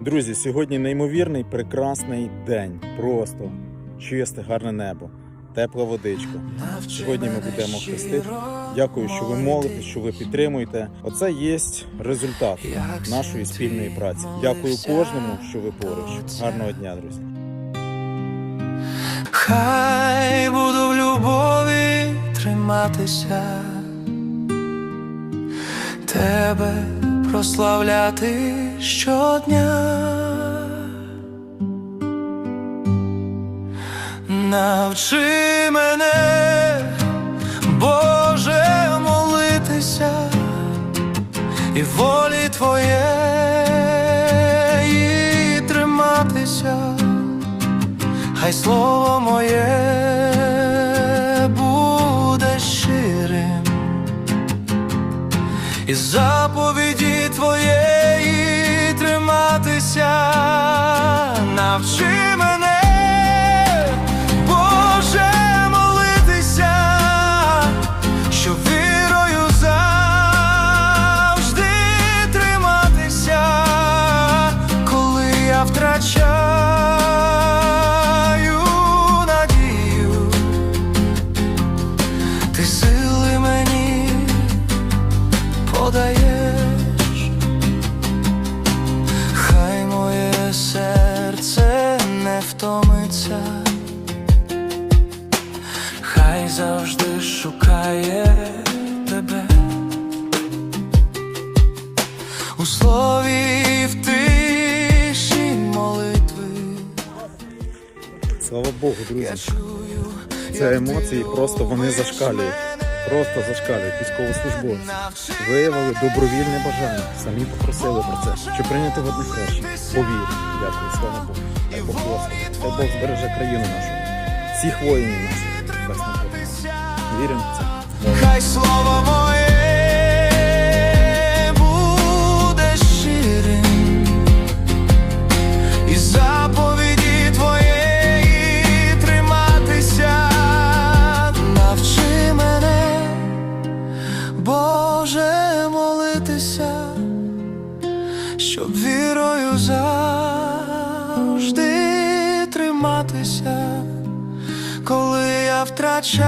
Друзі, сьогодні неймовірний прекрасний день. Просто чисте, гарне небо, тепла водичка. Сьогодні ми будемо хрестити. Дякую, що ви молитесь, що ви підтримуєте. Оце є результат нашої спільної праці. Дякую кожному, що ви поруч. Гарного дня, друзі. Хай буду в любові триматися, тебе прославляти щодня. Навчи мене, Боже, молитися і волі Твоєї триматися хай слово моє буде щирим, і моє серце не втомиться, хай завжди шукає тебе. У слові і в тиші молитви Слава Богу, друзі. Це емоції просто вони зашкалюють. Просто зашкалюють військовослужбовці. Виявили добровільне бажання, самі попросили про це, щоб прийняти водне одне хрещення. Повірю. Дякую, слава Богу. Дай Бог благословить. Бог збереже країну нашу. Всіх воїнів наших. Віримо в це. Хай слово молитися, щоб вірою завжди триматися, коли я втрачаю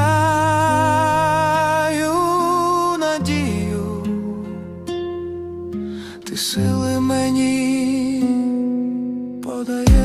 надію, ти сили мені подає.